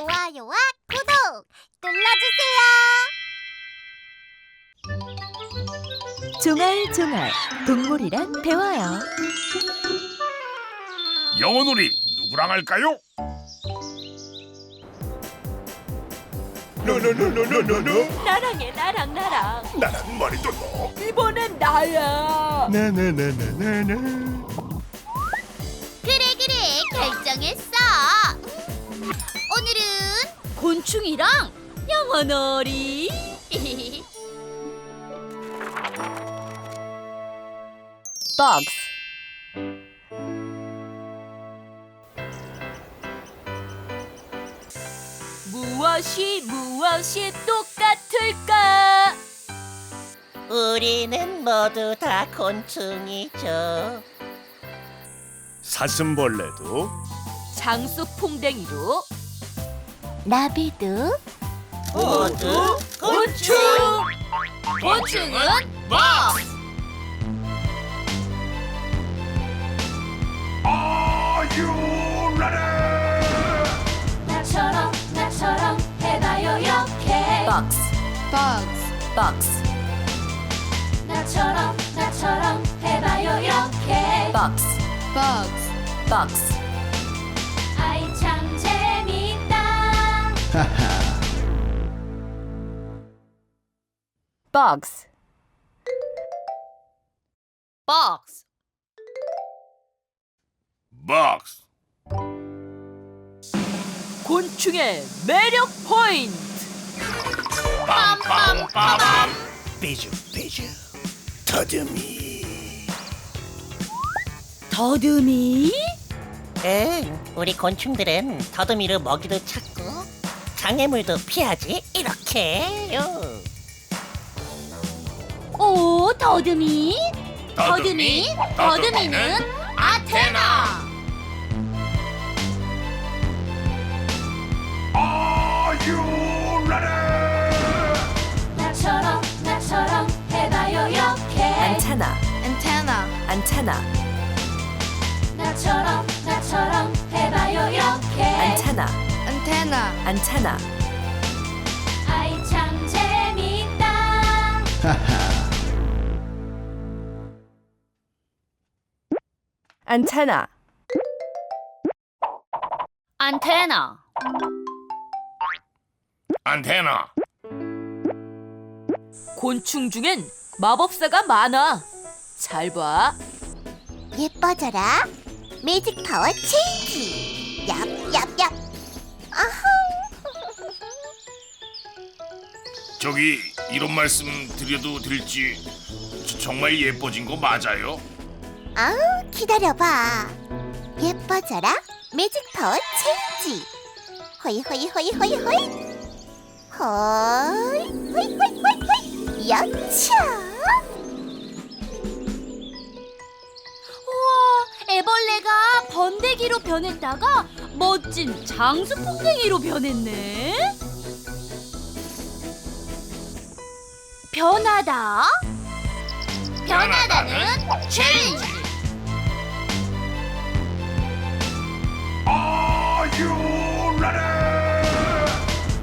좋아요와 구독 눌러주세요. 종알종알 동물이랑 배워요. 영어 놀이 누구랑 할까요? 노노노노노노노 나랑 해 나랑 나랑. 나랑 말이도 너 이번엔 나야. 나나나나나나 그래 그래 결정했어. 곤충이랑 영어 놀이. Bugs. 무엇이 무엇이 똑같을까? 우리는 모두 다 곤충이죠. 사슴벌레도 장수 풍뎅이도 나비도 모두 곤충. 곤충은 뭐? Are you ready? 나처럼 나처럼 해봐요 이렇게 Bugs. Bugs Bugs. 나처럼 나처럼 해봐요 이렇게 Bugs. Bugs Bugs. 아이 참재 Bugs. box 박스 곤충의 매력 포인트. 빰빰빰빰 비주 비주 더듬이. 더듬이? 응, 우리 곤충들은 더듬이로 먹이도 찾고 장애물도 피하지 이렇게요. 오 더듬이 더듬이 더듬이는 아테나 Are you ready? 나처럼 나처럼 해봐요 이렇게 안차나. Antenna 안차나. 나처럼 나처럼 해봐요 이렇게 안차나. Antenna 안차나. 아이 참 재밌다 안차나. 안테나 안테나 곤충 중엔 마법사가 많아. 잘 봐. 예뻐져라 매직 파워 체인지 얍얍얍 저기 이런 말씀 드려도 될지 저- 정말 예뻐진 거 맞아요? 아우 기다려봐. 예뻐져라. 매직 파워 체인지 호이 호이 호이 호이 호이. 호이 호이 호이 호이 호이. 여차 번데기로 변했다가 멋진 장수 풍뎅이로 변했네 변하다 변하다는 체인지 Are you ready?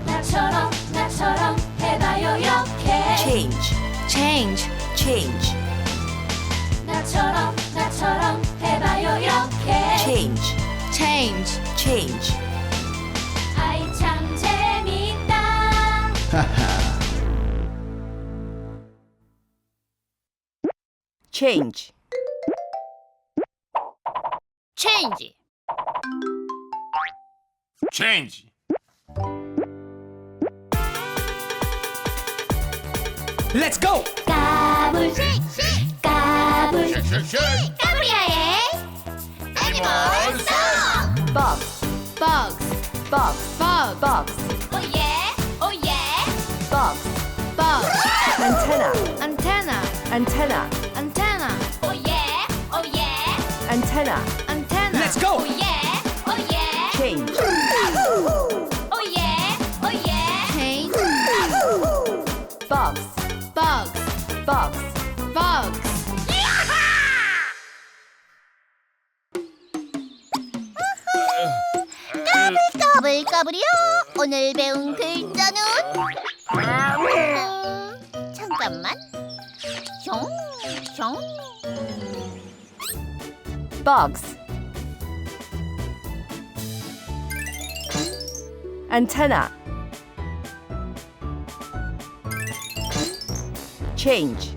나처럼 나처럼 해봐요 이렇게 Change. Change Change. 나처럼 나처럼 Change. Change Change. 아이 참 재밌다 Change. 체인지 Change Let's go! 까불 까불 까브리아의 애니멀 송 Bugs, bugs, bugs, bugs, bugs. Oh yeah, oh yeah. Bugs, bugs. Antenna, antenna, antenna, antenna. Oh yeah, oh yeah. Antenna, antenna. Let's go. 까불 까불이요. 오늘 배운 글자는 음, 잠깐만. 숑, 숑. bugs antenna change